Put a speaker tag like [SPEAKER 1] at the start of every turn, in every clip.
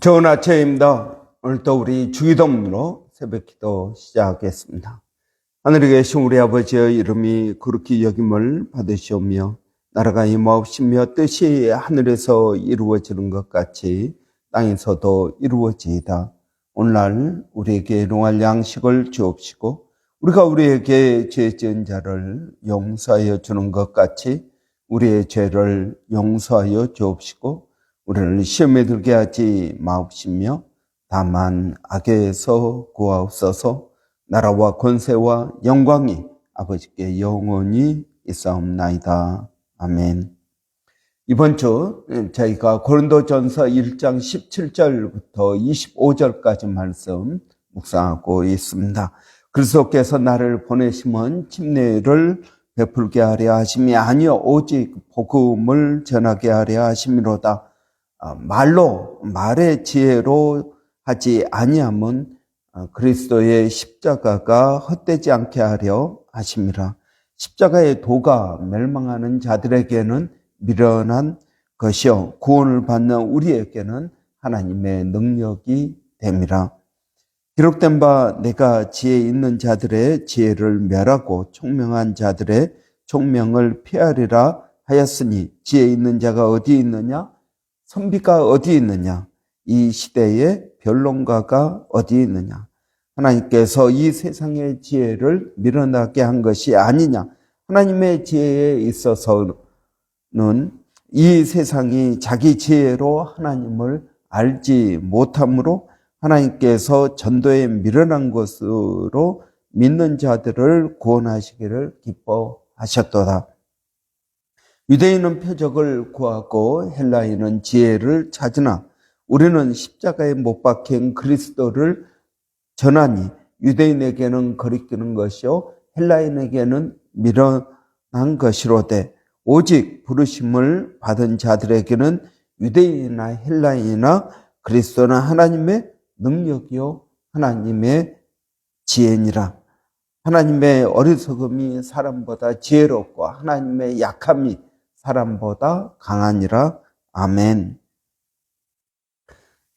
[SPEAKER 1] 좋은 아침입니다. 오늘도 우리 주기도문으로 새벽 기도 시작하겠습니다. 하늘에 계신 우리 아버지의 이름이 그렇게 여김을 받으시오며 나라가 임하옵시며 뜻이 하늘에서 이루어지는 것 같이 땅에서도 이루어지이다. 오늘날 우리에게 일용할 양식을 주옵시고 우리가 우리에게 죄 지은 자를 용서하여 주는 것 같이 우리의 죄를 용서하여 주옵시고 우리를 시험에 들게 하지 마옵시며 다만 악에서 구하옵소서 나라와 권세와 영광이 아버지께 영원히 있사옵나이다. 아멘. 이번 주 저희가 고린도전서 1장 17절부터 25절까지 말씀 묵상하고 있습니다. 그리스도께서 나를 보내심은 침례를 베풀게 하려 하심이 아니요 오직 복음을 전하게 하려 하심이로다. 어, 말로 말의 지혜로 하지 아니함은 어, 그리스도의 십자가가 헛되지 않게 하려 하심이라. 십자가의 도가 멸망하는 자들에게는 미련한 것이요 구원을 받는 우리에게는 하나님의 능력이 됨이라. 기록된 바 내가 지혜 있는 자들의 지혜를 멸하고 총명한 자들의 총명을 피하리라 하였으니 지혜 있는 자가 어디 있느냐? 선비가 어디 있느냐? 이 시대에 변론가가 어디 있느냐? 하나님께서 이 세상의 지혜를 밀어나게 한 것이 아니냐? 하나님의 지혜에 있어서는 이 세상이 자기 지혜로 하나님을 알지 못함으로 하나님께서 전도에 밀어난 것으로 믿는 자들을 구원하시기를 기뻐하셨도다. 유대인은 표적을 구하고 헬라인은 지혜를 찾으나 우리는 십자가에 못 박힌 그리스도를 전하니 유대인에게는 거리끼는 것이요 헬라인에게는 밀어난 것이로되 오직 부르심을 받은 자들에게는 유대인이나 헬라인이나 그리스도는 하나님의 능력이요 하나님의 지혜니라. 하나님의 어리석음이 사람보다 지혜롭고 하나님의 약함이 사람보다 강하니라. 아멘.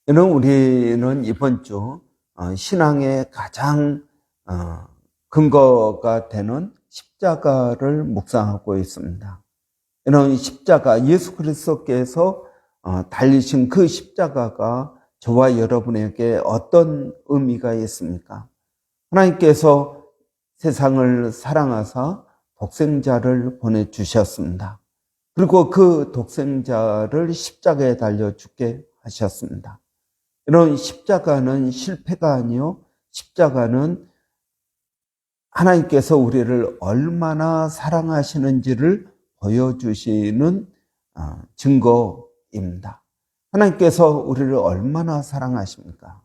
[SPEAKER 1] 이는 우리는 이번 주 어, 신앙의 가장 어, 근거가 되는 십자가를 묵상하고 있습니다. 이는 십자가 예수 그리스도께서 어, 달리신 그 십자가가 저와 여러분에게 어떤 의미가 있습니까? 하나님께서 세상을 사랑하사 독생자를 보내주셨습니다. 그리고 그 독생자를 십자가에 달려 죽게 하셨습니다. 이런 십자가는 실패가 아니요. 십자가는 하나님께서 우리를 얼마나 사랑하시는지를 보여주시는 어, 증거입니다. 하나님께서 우리를 얼마나 사랑하십니까?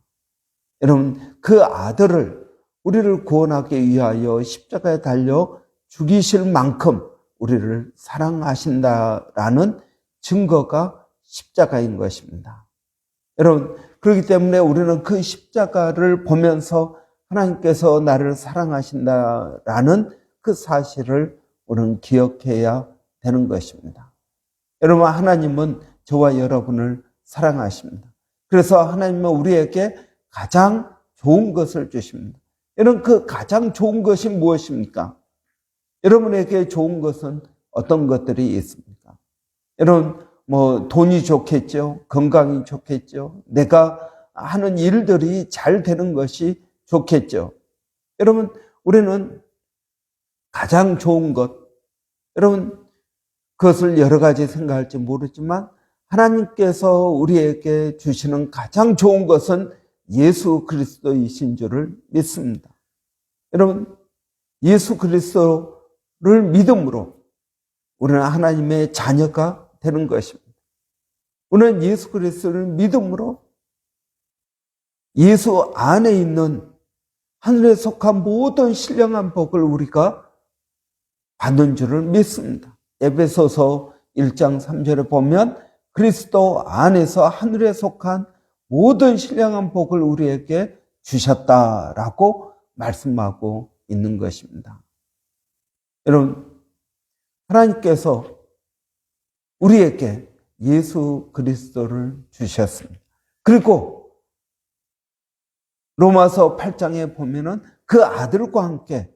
[SPEAKER 1] 여러분, 그 아들을 우리를 구원하기 위하여 십자가에 달려 죽이실 만큼 우리를 사랑하신다라는 증거가 십자가인 것입니다. 여러분, 그렇기 때문에 우리는 그 십자가를 보면서 하나님께서 나를 사랑하신다라는 그 사실을 우리는 기억해야 되는 것입니다. 여러분, 하나님은 저와 여러분을 사랑하십니다. 그래서 하나님은 우리에게 가장 좋은 것을 주십니다. 여러분, 그 가장 좋은 것이 무엇입니까? 여러분에게 좋은 것은 어떤 것들이 있습니까? 여러분, 뭐, 돈이 좋겠죠? 건강이 좋겠죠? 내가 하는 일들이 잘 되는 것이 좋겠죠? 여러분, 우리는 가장 좋은 것, 여러분, 그것을 여러 가지 생각할지 모르지만, 하나님께서 우리에게 주시는 가장 좋은 것은 예수 그리스도이신 줄을 믿습니다. 여러분, 예수 그리스도 를 믿음으로 우리는 하나님의 자녀가 되는 것입니다. 우리는 예수 그리스도를 믿음으로 예수 안에 있는 하늘에 속한 모든 신령한 복을 우리가 받는 줄을 믿습니다. 에베소서 1장 3절에 보면 그리스도 안에서 하늘에 속한 모든 신령한 복을 우리에게 주셨다라고 말씀하고 있는 것입니다. 여러분, 하나님께서 우리에게 예수 그리스도를 주셨습니다. 그리고 로마서 8장에 보면은 그 아들과 함께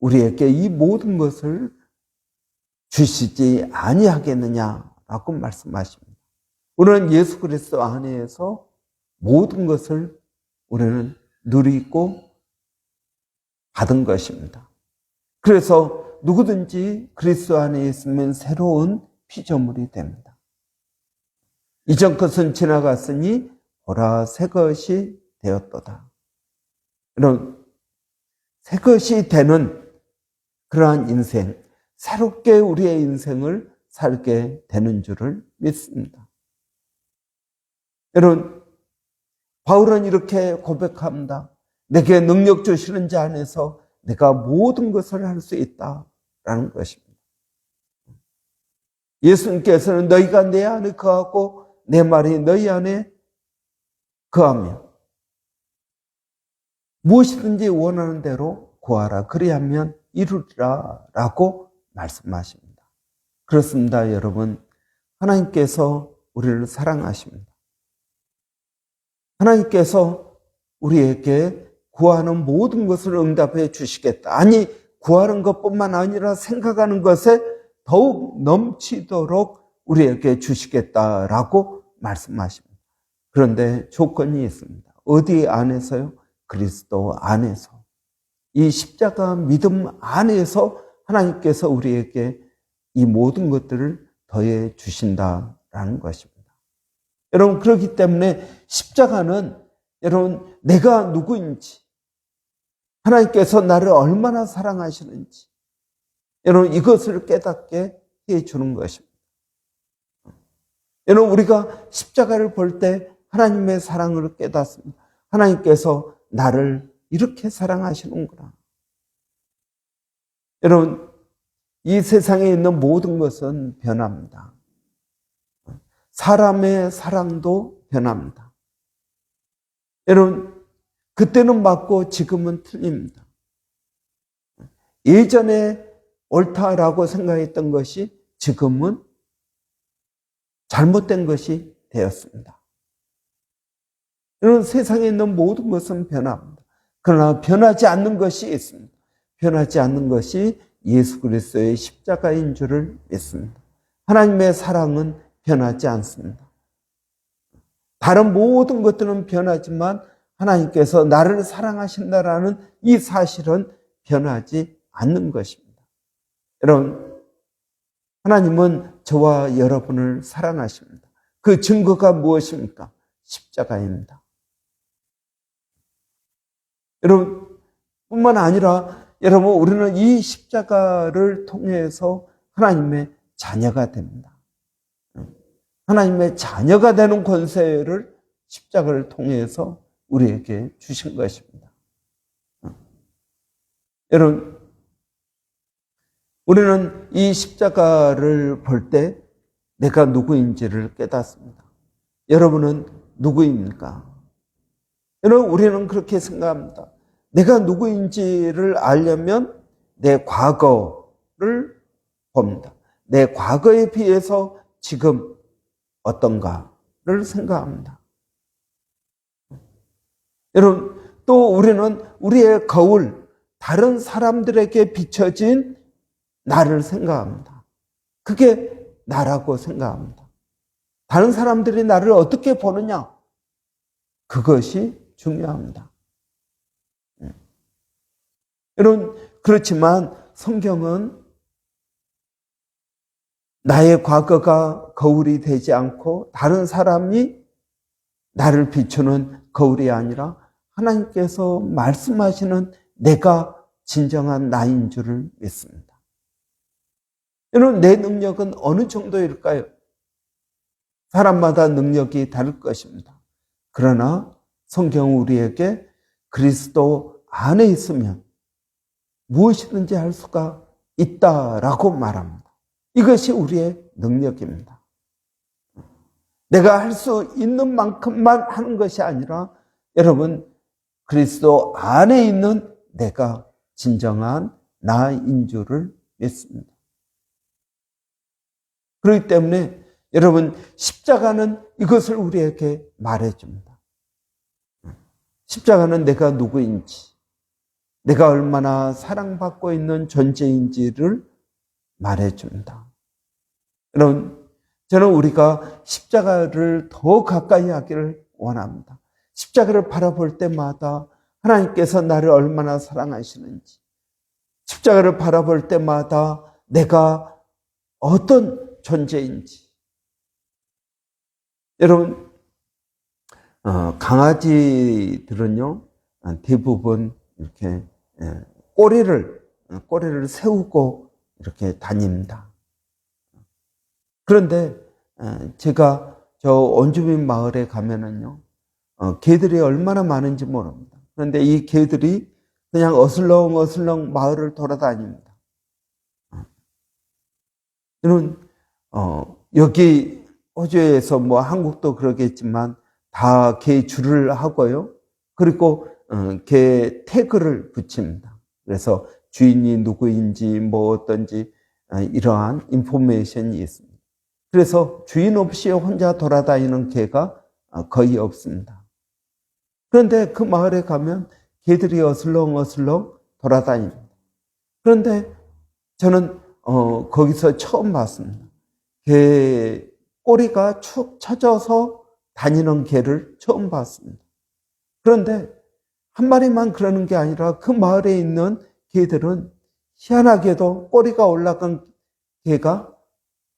[SPEAKER 1] 우리에게 이 모든 것을 주시지 아니하겠느냐라고 말씀하십니다. 우리는 예수 그리스도 안에서 모든 것을 우리는 누리고 받은 것입니다. 그래서 누구든지 그리스도 안에 있으면 새로운 피조물이 됩니다. 이전 것은 지나갔으니 보라 새 것이 되었도다. 이런 새 것이 되는 그러한 인생, 새롭게 우리의 인생을 살게 되는 줄을 믿습니다. 여러분, 바울은 이렇게 고백합니다. 내게 능력 주시는 자 안에서 내가 모든 것을 할 수 있다라는 것입니다. 예수님께서는 너희가 내 안에 거하고 내 말이 너희 안에 거하며 무엇이든지 원하는 대로 구하라. 그리하면 이루리라. 라고 말씀하십니다. 그렇습니다, 여러분. 하나님께서 우리를 사랑하십니다. 하나님께서 우리에게 구하는 모든 것을 응답해 주시겠다. 아니, 구하는 것뿐만 아니라 생각하는 것에 더욱 넘치도록 우리에게 주시겠다라고 말씀하십니다. 그런데 조건이 있습니다. 어디 안에서요? 그리스도 안에서. 이 십자가 믿음 안에서 하나님께서 우리에게 이 모든 것들을 더해 주신다라는 것입니다. 여러분, 그렇기 때문에 십자가는 여러분, 내가 누구인지, 하나님께서 나를 얼마나 사랑하시는지, 여러분, 이것을 깨닫게 해 주는 것입니다. 여러분, 우리가 십자가를 볼 때 하나님의 사랑을 깨닫습니다. 하나님께서 나를 이렇게 사랑하시는구나. 여러분, 이 세상에 있는 모든 것은 변합니다. 사람의 사랑도 변합니다. 여러분, 그때는 맞고 지금은 틀립니다. 예전에 옳다라고 생각했던 것이 지금은 잘못된 것이 되었습니다. 여러분, 세상에 있는 모든 것은 변합니다. 그러나 변하지 않는 것이 있습니다. 변하지 않는 것이 예수 그리스도의 십자가인 줄을 믿습니다. 하나님의 사랑은 변하지 않습니다. 다른 모든 것들은 변하지만 하나님께서 나를 사랑하신다라는 이 사실은 변하지 않는 것입니다. 여러분, 하나님은 저와 여러분을 사랑하십니다. 그 증거가 무엇입니까? 십자가입니다. 여러분, 뿐만 아니라 여러분, 우리는 이 십자가를 통해서 하나님의 자녀가 됩니다. 하나님의 자녀가 되는 권세를 십자가를 통해서 우리에게 주신 것입니다. 여러분, 우리는 이 십자가를 볼 때 내가 누구인지를 깨닫습니다. 여러분은 누구입니까? 여러분, 우리는 그렇게 생각합니다. 내가 누구인지를 알려면 내 과거를 봅니다. 내 과거에 비해서 지금 어떤가를 생각합니다. 여러분, 또 우리는 우리의 거울, 다른 사람들에게 비춰진 나를 생각합니다. 그게 나라고 생각합니다. 다른 사람들이 나를 어떻게 보느냐? 그것이 중요합니다. 예. 여러분, 그렇지만 성경은 나의 과거가 거울이 되지 않고 다른 사람이 나를 비추는 거울이 아니라 하나님께서 말씀하시는 내가 진정한 나인 줄을 믿습니다. 여러분, 내 능력은 어느 정도일까요? 사람마다 능력이 다를 것입니다. 그러나 성경 우리에게 그리스도 안에 있으면 무엇이든지 할 수가 있다라고 말합니다. 이것이 우리의 능력입니다. 내가 할 수 있는 만큼만 하는 것이 아니라 여러분 그리스도 안에 있는 내가 진정한 나인 줄을 믿습니다. 그렇기 때문에 여러분, 십자가는 이것을 우리에게 말해줍니다. 십자가는 내가 누구인지, 내가 얼마나 사랑받고 있는 존재인지를 말해줍니다. 여러분, 저는 우리가 십자가를 더 가까이 하기를 원합니다. 십자가를 바라볼 때마다 하나님께서 나를 얼마나 사랑하시는지, 십자가를 바라볼 때마다 내가 어떤 존재인지. 여러분, 어, 강아지들은요, 어, 대부분 이렇게 예, 꼬리를, 어, 꼬리를 세우고 이렇게 다닙니다. 그런데 어, 제가 저 원주민 마을에 가면은요, 어, 개들이 얼마나 많은지 모릅니다. 그런데 이 개들이 그냥 어슬렁 어슬렁 마을을 돌아다닙니다. 저는 어, 여기 호주에서 뭐 한국도 그러겠지만 다 개 줄을 하고요. 그리고 어, 개 태그를 붙입니다. 그래서 주인이 누구인지 뭐 어떤지 어, 이러한 인포메이션이 있습니다. 그래서 주인 없이 혼자 돌아다니는 개가 어, 거의 없습니다. 그런데 그 마을에 가면 개들이 어슬렁어슬렁 돌아다닙니다. 그런데 저는 어, 거기서 처음 봤습니다. 개 꼬리가 축 처져서 다니는 개를 처음 봤습니다. 그런데 한 마리만 그러는 게 아니라 그 마을에 있는 개들은 희한하게도 꼬리가 올라간 개가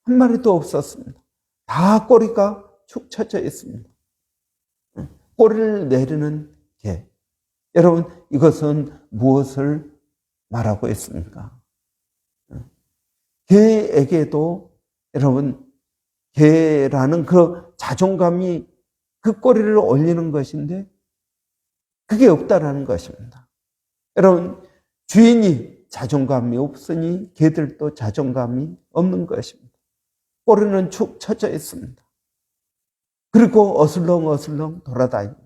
[SPEAKER 1] 한 마리도 없었습니다. 다 꼬리가 축 처져 있습니다. 꼬리를 내리는 개. 여러분, 이것은 무엇을 말하고 있습니까? 개에게도 여러분, 개라는 그 자존감이 그 꼬리를 올리는 것인데 그게 없다라는 것입니다. 여러분, 주인이 자존감이 없으니 개들도 자존감이 없는 것입니다. 꼬리는 축 처져 있습니다. 그리고 어슬렁 어슬렁 돌아다닙니다.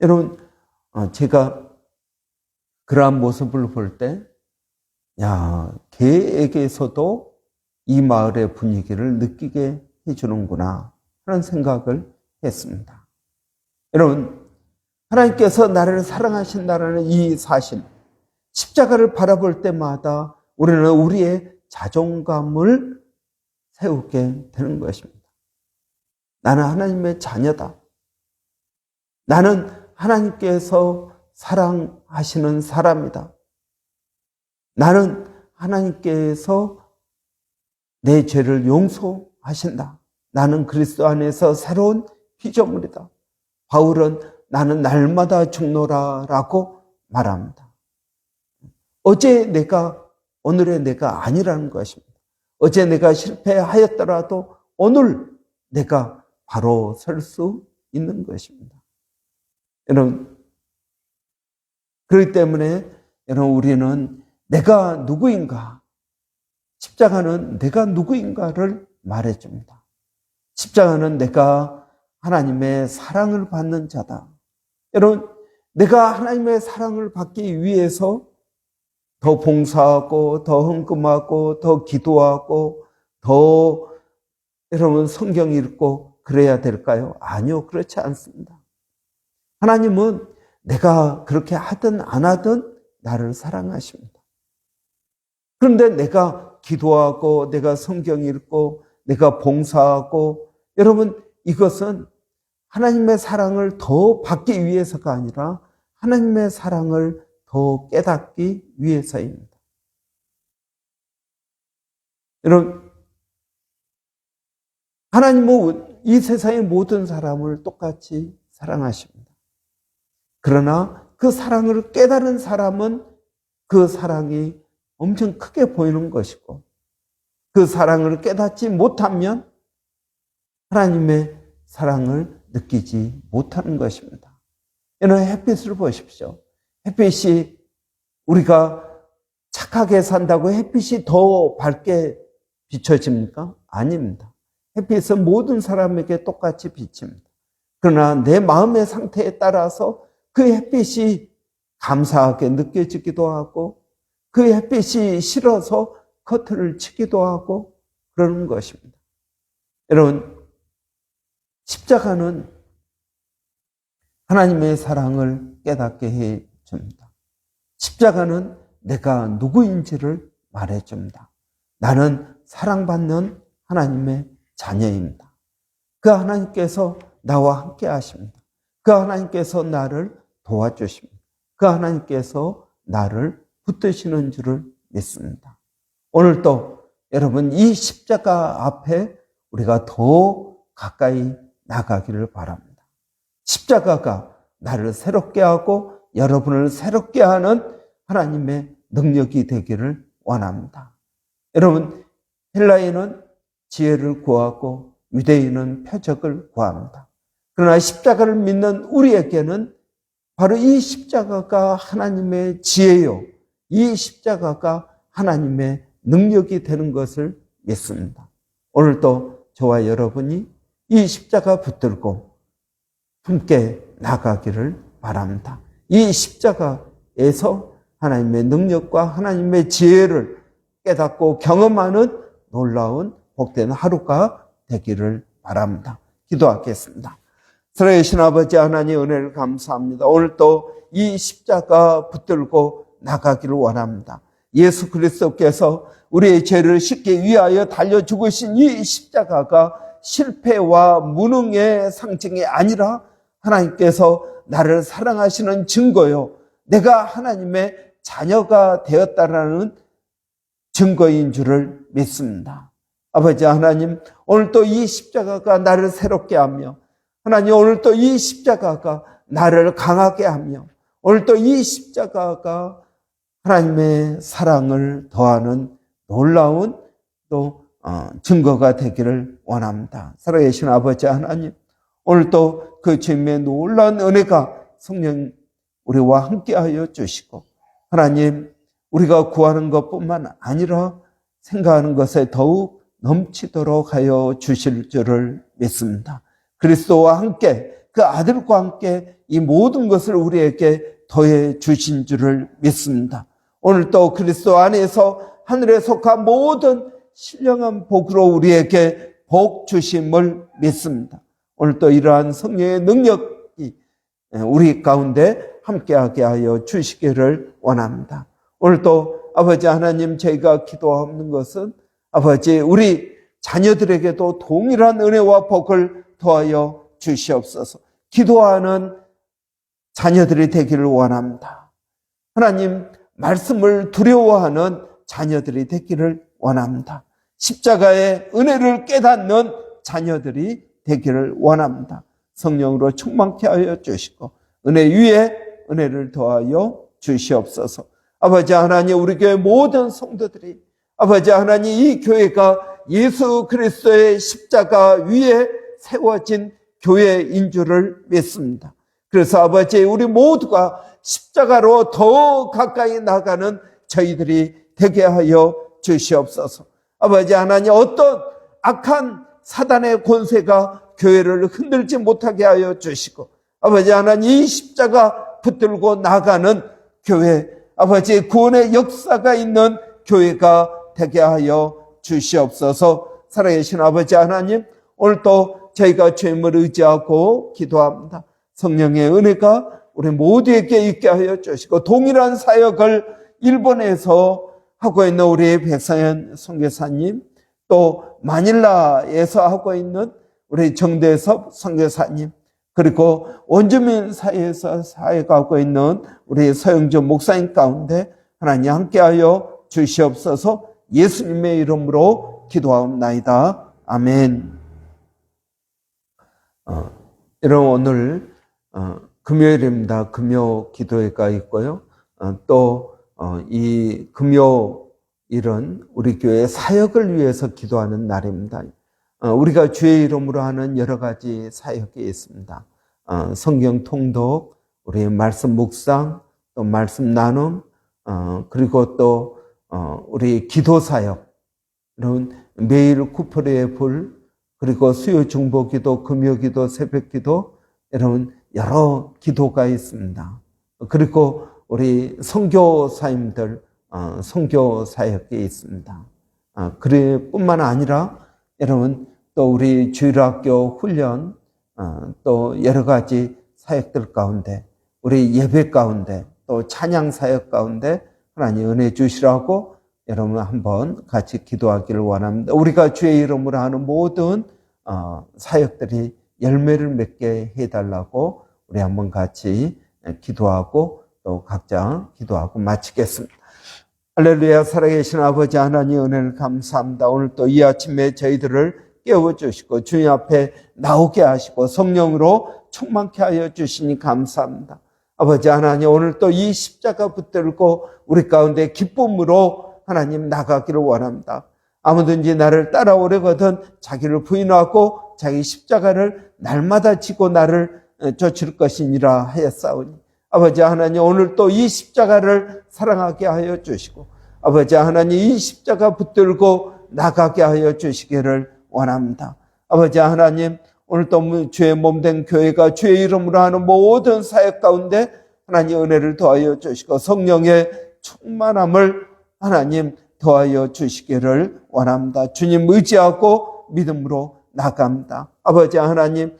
[SPEAKER 1] 여러분, 어, 제가 그러한 모습을 볼 때, 야, 개에게서도 이 마을의 분위기를 느끼게 해주는구나. 그런 생각을 했습니다. 여러분, 하나님께서 나를 사랑하신다는 이 사실, 십자가를 바라볼 때마다 우리는 우리의 자존감을 세우게 되는 것입니다. 나는 하나님의 자녀다. 나는 하나님께서 사랑하시는 사람이다. 나는 하나님께서 내 죄를 용서하신다. 나는 그리스도 안에서 새로운 피조물이다. 바울은 나는 날마다 죽노라라고 말합니다. 어제 내가 오늘의 내가 아니라는 것입니다. 어제 내가 실패하였더라도 오늘 내가 바로 설 수 있는 것입니다. 여러분, 그렇기 때문에 여러분 우리는 내가 누구인가 십자가는 내가 누구인가를 말해줍니다. 십자가는 내가 하나님의 사랑을 받는 자다. 여러분, 내가 하나님의 사랑을 받기 위해서 더 봉사하고, 더 헌금하고, 더 기도하고, 더 여러분 성경 읽고 그래야 될까요? 아니요, 그렇지 않습니다. 하나님은 내가 그렇게 하든 안 하든 나를 사랑하십니다. 그런데 내가 기도하고 내가 성경 읽고 내가 봉사하고 여러분 이것은 하나님의 사랑을 더 받기 위해서가 아니라 하나님의 사랑을 더 깨닫기 위해서입니다. 여러분 하나님은 이 세상의 모든 사람을 똑같이 사랑하십니다. 그러나 그 사랑을 깨달은 사람은 그 사랑이 엄청 크게 보이는 것이고 그 사랑을 깨닫지 못하면 하나님의 사랑을 느끼지 못하는 것입니다. 여러분 햇빛을 보십시오. 햇빛이 우리가 착하게 산다고 햇빛이 더 밝게 비춰집니까? 아닙니다. 햇빛은 모든 사람에게 똑같이 비칩니다. 그러나 내 마음의 상태에 따라서 그 햇빛이 감사하게 느껴지기도 하고 그 햇빛이 싫어서 커튼을 치기도 하고 그러는 것입니다. 여러분, 십자가는 하나님의 사랑을 깨닫게 해 줍니다. 십자가는 내가 누구인지를 말해 줍니다. 나는 사랑받는 하나님의 자녀입니다. 그 하나님께서 나와 함께 하십니다. 그 하나님께서 나를 도와주십니다. 그 하나님께서 나를 붙드시는 줄을 믿습니다. 오늘도 여러분 이 십자가 앞에 우리가 더 가까이 나가기를 바랍니다. 십자가가 나를 새롭게 하고 여러분을 새롭게 하는 하나님의 능력이 되기를 원합니다. 여러분, 헬라인은 지혜를 구하고 유대인은 표적을 구합니다. 그러나 십자가를 믿는 우리에게는 바로 이 십자가가 하나님의 지혜요. 이 십자가가 하나님의 능력이 되는 것을 믿습니다. 오늘도 저와 여러분이 이 십자가 붙들고 함께 나가기를 바랍니다. 이 십자가에서 하나님의 능력과 하나님의 지혜를 깨닫고 경험하는 놀라운 복된 하루가 되기를 바랍니다. 기도하겠습니다. 살아계신 아버지 하나님 은혜를 감사합니다. 오늘 또 이 십자가 붙들고 나가기를 원합니다. 예수 그리스도께서 우리의 죄를 씻기 위하여 달려 죽으신 이 십자가가 실패와 무능의 상징이 아니라 하나님께서 나를 사랑하시는 증거요. 내가 하나님의 자녀가 되었다라는 증거인 줄을 믿습니다. 아버지 하나님, 오늘 또 이 십자가가 나를 새롭게 하며, 하나님 오늘 또 이 십자가가 나를 강하게 하며, 오늘 또 이 십자가가 하나님의 사랑을 더하는 놀라운 또 어, 증거가 되기를 원합니다. 살아계신 아버지 하나님, 오늘 또 그 주님의 놀라운 은혜가 성령 우리와 함께하여 주시고 하나님 우리가 구하는 것뿐만 아니라 생각하는 것에 더욱 넘치도록 하여 주실 줄을 믿습니다. 그리스도와 함께 그 아들과 함께 이 모든 것을 우리에게 더해 주신 줄을 믿습니다. 오늘 또 그리스도 안에서 하늘에 속한 모든 신령한 복으로 우리에게 복 주심을 믿습니다. 오늘 또 이러한 성령의 능력이 우리 가운데 함께하게 하여 주시기를 원합니다. 오늘 또 아버지 하나님 저희가 기도하는 것은 아버지 우리 자녀들에게도 동일한 은혜와 복을 더하여 주시옵소서. 기도하는 자녀들이 되기를 원합니다. 하나님 말씀을 두려워하는 자녀들이 되기를 원합니다. 십자가의 은혜를 깨닫는 자녀들이 되기를 원합니다. 성령으로 충만케 하여 주시고 은혜 위에 은혜를 더하여 주시옵소서. 아버지 하나님 우리 교회 모든 성도들이 아버지 하나님 이 교회가 예수 그리스도의 십자가 위에 세워진 교회인 줄을 믿습니다. 그래서 아버지 우리 모두가 십자가로 더 가까이 나가는 저희들이 되게 하여 주시옵소서. 아버지 하나님 어떤 악한 사단의 권세가 교회를 흔들지 못하게 하여 주시고 아버지 하나님 이 십자가 붙들고 나가는 교회 아버지 구원의 역사가 있는 교회가 되게 하여 주시옵소서 살아계신 아버지 하나님 오늘 또 저희가 죄임을 의지하고 기도합니다. 성령의 은혜가 우리 모두에게 있게 하여 주시고 동일한 사역을 일본에서 하고 있는 우리 백상현 선교사님 또 마닐라에서 하고 있는 우리 정대섭 선교사님 그리고 원주민 사이에서 사역하고 있는 우리 서영준 목사님 가운데 하나님 함께하여 주시옵소서 예수님의 이름으로 기도하옵나이다. 아멘. 어, 여러분 오늘 어, 금요일입니다. 금요 기도회가 있고요. 어, 또이 금요일은 우리 교회 사역을 위해서 기도하는 날입니다. 어, 우리가 주의 이름으로 하는 여러 가지 사역이 있습니다. 어, 성경 통독, 우리 말씀 묵상, 또 말씀 나눔, 어, 그리고 또 우리 기도 사역, 이런 매일 쿠퍼리의 불, 그리고 수요 중보 기도, 금요 기도, 새벽 기도, 여러분 여러 기도가 있습니다. 그리고 우리 선교사님들 선교 사역이 있습니다. 그래 뿐만 아니라 여러분 또 우리 주일학교 훈련, 어, 또 여러 가지 사역들 가운데, 우리 예배 가운데, 또 찬양 사역 가운데 하나님 은혜 주시라고 여러분 한번 같이 기도하기를 원합니다. 우리가 주의 이름으로 하는 모든 어, 사역들이 열매를 맺게 해달라고 우리 한번 같이 기도하고 또 각자 기도하고 마치겠습니다. 할렐루야 살아계신 아버지 하나님 은혜를 감사합니다. 오늘 또 이 아침에 저희들을 깨워주시고 주님 앞에 나오게 하시고 성령으로 충만케 하여 주시니 감사합니다. 아버지 하나님 오늘 또 이 십자가 붙들고 우리 가운데 기쁨으로 하나님 나가기를 원합니다. 아무든지 나를 따라오려거든 자기를 부인하고 자기 십자가를 날마다 지고 나를 쫓을 것이니라 하였사오니 아버지 하나님 오늘 또 이 십자가를 사랑하게 하여 주시고 아버지 하나님 이 십자가 붙들고 나가게 하여 주시기를 원합니다. 아버지 하나님 오늘 또 주의 몸된 교회가 주의 이름으로 하는 모든 사역 가운데 하나님 은혜를 더하여 주시고 성령의 충만함을 하나님 더하여 주시기를 원합니다. 주님 의지하고 믿음으로 나갑니다. 아버지 하나님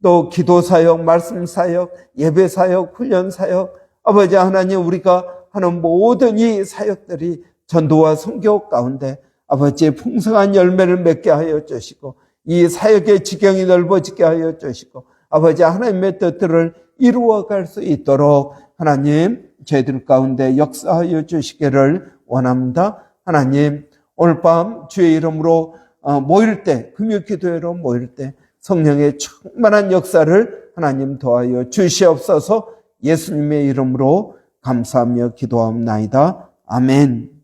[SPEAKER 1] 또 기도 사역, 말씀 사역, 예배 사역, 훈련 사역, 아버지 하나님 우리가 하는 모든 이 사역들이 전도와 성교 가운데 아버지의 풍성한 열매를 맺게 하여 주시고 이 사역의 지경이 넓어지게 하여 주시고 아버지 하나님의 뜻들을 이루어갈 수 있도록 하나님 저희들 가운데 역사하여 주시기를 원합니다. 하나님 오늘 밤 주의 이름으로 어, 모일 때 금요 기도회로 모일 때 성령의 충만한 역사를 하나님 도하여 주시옵소서 예수님의 이름으로 감사하며 기도합나이다. 아멘.